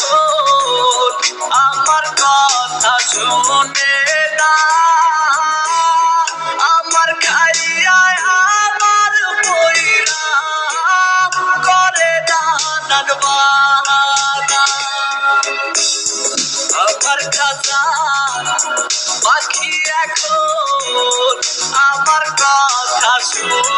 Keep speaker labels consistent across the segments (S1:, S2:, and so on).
S1: ভোর আমার কথা শুনে না। আমার খাইয়ায় আমার পইরা করে দানার বানা আমার খাতা পাখি এখন আমার কথা শুনে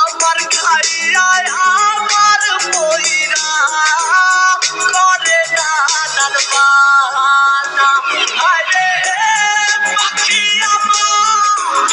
S1: আমার খাইয়ায় আমার বইরা করে দাদার বানা আরে পাখি আমার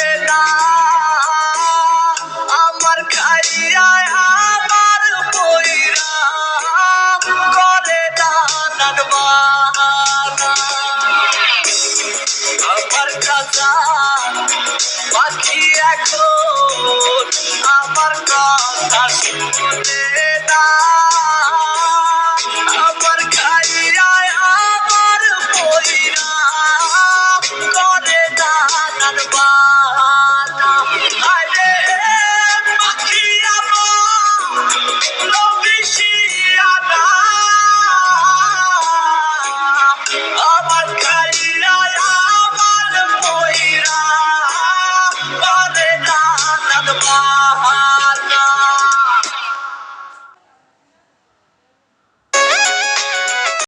S1: পাখি এখন